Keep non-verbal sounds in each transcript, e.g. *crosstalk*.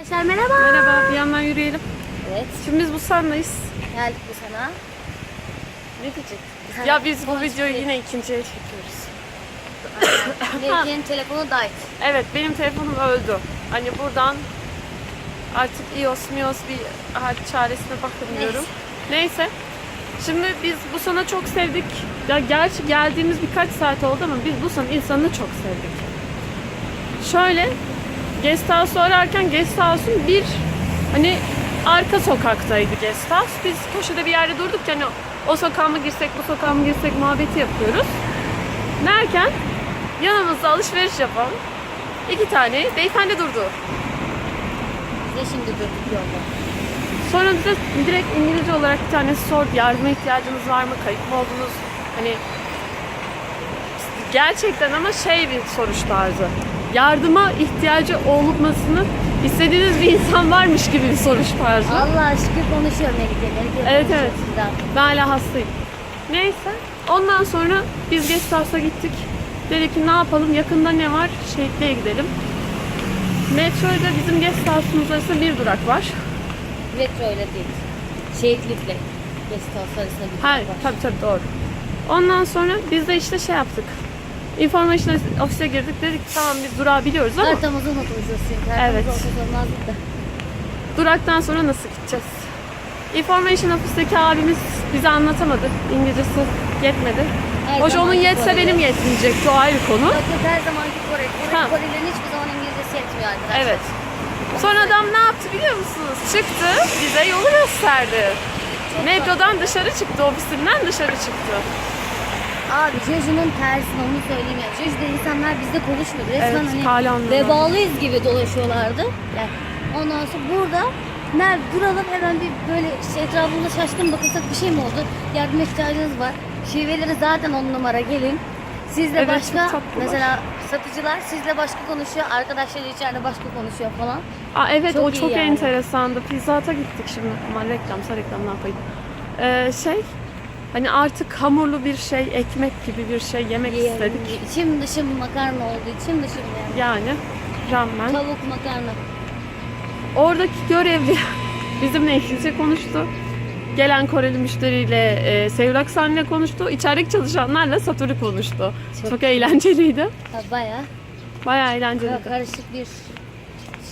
Arkadaşlar merhaba. Merhaba, bir yandan yürüyelim. Evet, Şimdi biz Busan'dayız. geldik bu sana. Ne diyecek? Ya biz bu videoyu yine ikinciye çekiyoruz. Melike'nin *coughs* telefonu died. Evet, benim telefonum öldü. Hani buradan artık iOS, mios bir hal çaresine bakın diyorum. Neyse. Şimdi biz Busan'ı çok sevdik. Ya gerçi geldiğimiz birkaç saat oldu ama biz Busan insanını çok sevdik. Şöyle Guest House'u ararken Guest House'un bir hani arka sokaktaydı Guest House. Biz köşede bir yerde durduk yani o sokağa mı girsek bu sokağa mı girsek muhabbeti yapıyoruz. Derken yanımızda alışveriş yapan iki tane beyefendi durdu. Biz de şimdi durduk yolda. Sonra bize direkt İngilizce olarak bir tanesi sordu. Yardıma ihtiyacınız var mı? Kayıp mı oldunuz? Hani gerçekten ama şey bir soruş tarzı. Yardıma ihtiyacı olmasını istediğiniz bir insan varmış gibi bir soruş tarzı. Allah şükür konuşuyor Melike. Melike Evet, evet. Ben hala hastayım. Neyse. Ondan sonra biz guest house'a gittik. Dedik ki ne yapalım? Yakında ne var? Şehitliğe gidelim. Metroyla bizim guest house'umuz arasında bir durak var. Metro öyle değil. Şehitlikle. Guest house arasında bir Hayır, fark var. tabii tabii doğru. Ondan sonra biz de işte şey yaptık. Information ofise girdik. Dedik ki tamam biz durağı biliyoruz ama çünkü. Haritamızı Evet. da. duraktan sonra nasıl gideceğiz? Information ofisteki abimiz bize anlatamadı. İngilizcesi yetmedi. Her Hoş onun zamanki yetse Koreli. benim yetmeyecekti o ayrı konu. Yok yok her zamanki Kore. Kore Ha. Korelilerin hiçbir zaman İngilizcesi yetmiyor arkadaşlar. Evet. Sonra adam ne yaptı biliyor musunuz? Çıktı, bize yolu gösterdi. Metrodan dışarı çıktı, ofisinden dışarı çıktı. Abi Jeju'nun tersini onu söyleyeyim ya. Jeju'da insanlar bizde konuşmuyor. Resmen Evet, hala hani anlıyorlar. vebalıyız gibi dolaşıyorlardı. Yani ondan sonra burada nerede duralım hemen bir böyle işte etrafımıza şaşkın bakılsak bir şey mi oldu? Yardım ihtiyacınız var. Şiveleri zaten on numara gelin. Sizle Evet, başka çok tatlılar. mesela satıcılar sizle başka konuşuyor. Arkadaşlar içeride başka konuşuyor falan. Aa, evet Çok o iyi çok yani. enteresandı. Pizza Hut'a gittik şimdi. Aman reklamsa reklam ne yapayım. Ee, şey hani artık hamurlu bir şey, ekmek gibi bir şey yemek Yiyelim. istedik. İçim dışım makarna oldu. İçim dışım yani. Yani ramen. Tavuk makarna. Oradaki görevli *laughs* bizimle İngilizce konuştu. Gelen Koreli müşteriyle e, Sevrak San'la konuştu. İçerideki çalışanlarla Satürü konuştu. Çok Çok, eğlenceliydi. Ha, bayağı Bayağı eğlenceliydi. karışık bir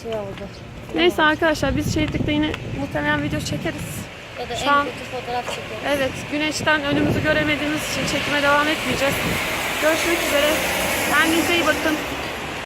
şey oldu. Neyse arkadaşlar biz şehitlikte yine muhtemelen video çekeriz. Ya da Şu en an- kötü fotoğraf çekiyoruz. Evet güneşten önümüzü göremediğimiz için çekime devam etmeyeceğiz. Görüşmek üzere. Kendinize iyi bakın.